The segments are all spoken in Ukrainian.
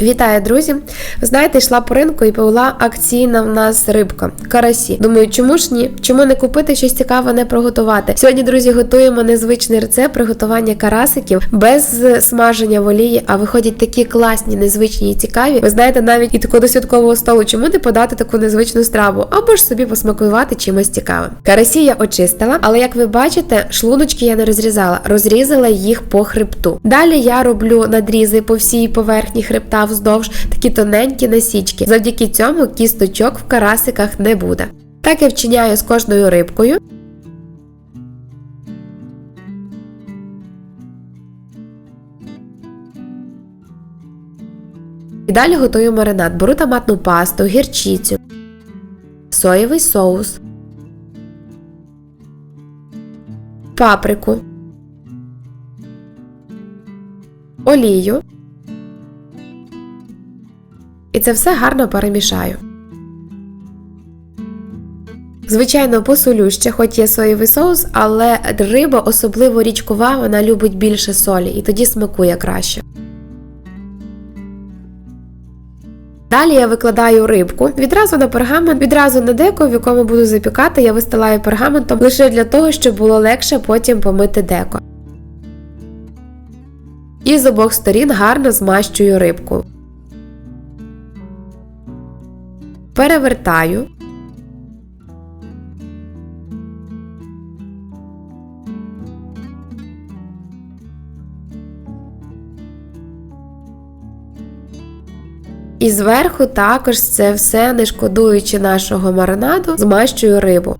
Вітаю, друзі! Ви знаєте, йшла по ринку і була акційна в нас рибка карасі. Думаю, чому ж ні? Чому не купити щось цікаве, не приготувати? Сьогодні, друзі, готуємо незвичний рецепт приготування карасиків без смаження в олії, а виходять такі класні, незвичні і цікаві. Ви знаєте, навіть і такого до святкового столу, чому не подати таку незвичну страву, або ж собі посмакувати чимось цікавим. Карасі я очистила, але як ви бачите, шлуночки я не розрізала, розрізала їх по хребту. Далі я роблю надрізи по всій поверхні хребта вздовж такі тоненькі насічки. Завдяки цьому кісточок в карасиках не буде. Так я вчиняю з кожною рибкою. І далі готую маринад. Беру томатну пасту, гірчицю, соєвий соус, паприку, олію. Це все гарно перемішаю. Звичайно, посолю ще, хоч є соєвий соус, але риба, особливо річкова, вона любить більше солі і тоді смакує краще. Далі я викладаю рибку відразу на пергамент, відразу на деко, в якому буду запікати, я вистилаю пергаментом лише для того, щоб було легше потім помити деко. І з обох сторін гарно змащую рибку. Перевертаю. І зверху також це все, не шкодуючи нашого маринаду, змащую рибу.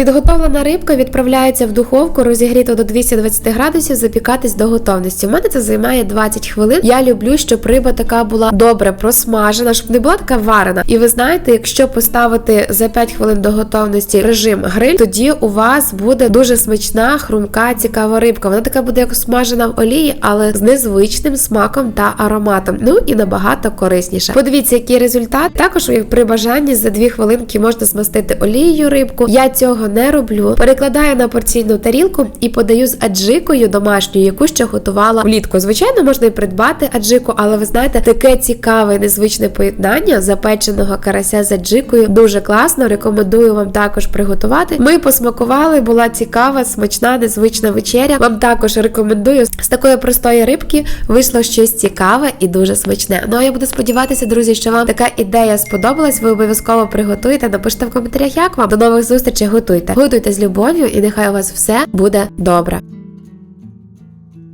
Підготовлена рибка відправляється в духовку розігріто до 220 градусів, запікатись до готовності. У мене це займає 20 хвилин. Я люблю, щоб риба така була добре просмажена, щоб не була така варена. І ви знаєте, якщо поставити за 5 хвилин до готовності режим гриль, тоді у вас буде дуже смачна, хрумка, цікава рибка. Вона така буде як смажена в олії, але з незвичним смаком та ароматом. Ну і набагато корисніше. Подивіться, який результат. Також при бажанні за 2 хвилинки можна змастити олією рибку. Я цього не роблю. Перекладаю на порційну тарілку і подаю з аджикою домашньою, яку ще готувала влітку. Звичайно, можна і придбати аджику, але ви знаєте, таке цікаве, незвичне поєднання запеченого карася з аджикою. Дуже класно. Рекомендую вам також приготувати. Ми посмакували, була цікава, смачна, незвична вечеря. Вам також рекомендую з такої простої рибки вийшло щось цікаве і дуже смачне. Ну а я буду сподіватися, друзі, що вам така ідея сподобалась. Ви обов'язково приготуєте. Напишіть в коментарях, як вам. До нових зустрічей готуйте. Готуйте з любов'ю, і нехай у вас все буде добре.